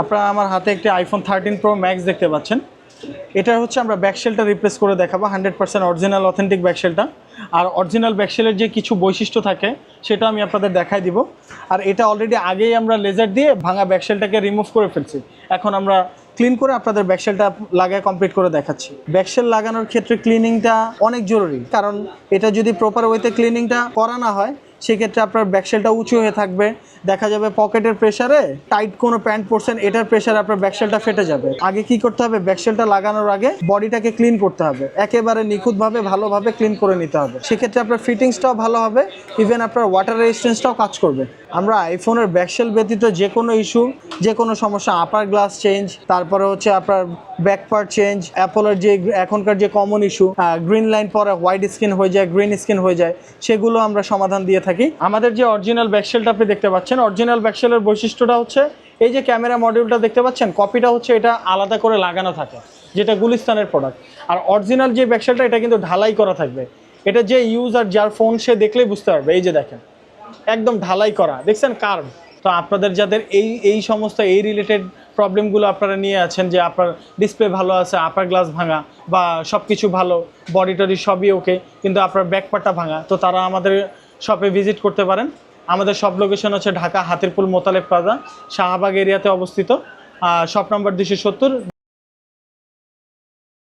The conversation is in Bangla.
আপনারা আমার হাতে একটি আইফোন থার্টিন প্রো ম্যাক্স দেখতে পাচ্ছেন। এটা হচ্ছে আমরা ব্যাকশেলটা রিপ্লেস করে দেখাবো হান্ড্রেড পার্সেন্ট অরিজিনাল অথেন্টিক ব্যাকশেলটা আর অরিজিনাল ব্যাকশেলের যে কিছু বৈশিষ্ট্য থাকে, সেটা আমি আপনাদের দেখাই দিব। আর এটা অলরেডি আগেই আমরা লেজার দিয়ে ভাঙা ব্যাকশেলটাকে রিমুভ করে ফেলছি। এখন আমরা ক্লিন করে আপনাদের ব্যাকশেলটা লাগায় কমপ্লিট করে দেখাচ্ছি। ব্যাকশেল লাগানোর ক্ষেত্রে ক্লিনিংটা অনেক জরুরি। কারণ এটা যদি প্রপার ওয়েতে ক্লিনিংটা করা না হয় সেক্ষেত্রে আপনার ব্যাকশেলটা উঁচু হয়ে থাকবে। দেখা যাবে পকেটের প্রেসারে টাইট কোনো প্যান্ট পরছেন, এটার প্রেসারে আপনার ব্যাকশেলটা ফেটে যাবে। আগে কি করতে হবে? ব্যাকশেলটা লাগানোর আগে বডিটাকে ক্লিন করতে হবে। একেবারে নিখুঁতভাবে, ভালোভাবে ক্লিন করে নিতে হবে। সেক্ষেত্রে আপনার ফিটিংসটাও ভালো হবে ইভেন আপনার ওয়াটার রেজিস্ট্যান্সটাও কাজ করবে। আমরা আইফোনের ব্যাকশেল ব্যতীত যে কোনো ইস্যু যে কোনো সমস্যা আপার গ্লাস চেঞ্জ তারপরে হচ্ছে আপনার ব্যাক পার্ট চেঞ্জ অ্যাপলের যে এখনকার যে কমন ইস্যু গ্রিন লাইন পরে হোয়াইট স্কিন হয়ে যায় গ্রিন স্কিন হয়ে যায়, সেগুলো আমরা সমাধান দিয়ে থাকি। আমাদের যে অরিজিনাল ব্যাকশেলটা আপনি দেখতে পাচ্ছেন অরিজিনাল ব্যাকশেলের বৈশিষ্ট্যটা হচ্ছে, এই যে ক্যামেরা মডিউলটা দেখতে পাচ্ছেন কপিটা হচ্ছে এটা আলাদা করে লাগানো থাকে, যেটা গুলিস্তানের প্রোডাক্ট আর অরিজিনাল যে ব্যাকশেলটা এটা কিন্তু ঢালাই করা থাকবে। এটা যে ইউজ আর যার ফোন সে দেখলেই বুঝতে পারবে, এই যে দেখেন, একদম ঢালাই করা। দেখছেন কার্ভ তো আপনাদের যাদের এই এই সমস্ত, এই রিলেটেড প্রবলেমগুলো আপনারা নিয়ে আছেন, যে আপনার ডিসপ্লে ভালো আছে আপার গ্লাস ভাঙা, বা সব কিছু ভালো বডি টডি সবই ওকে কিন্তু আপনার ব্যাকপারটা ভাঙা, তো তারা আমাদের শপে ভিজিট করতে পারেন। আমাদের সব লোকেশন হচ্ছে ঢাকা হাতিরপুল মোতালেব প্লাজা শাহবাগ এরিয়াতে অবস্থিত। শপ নম্বর দুশো সত্তর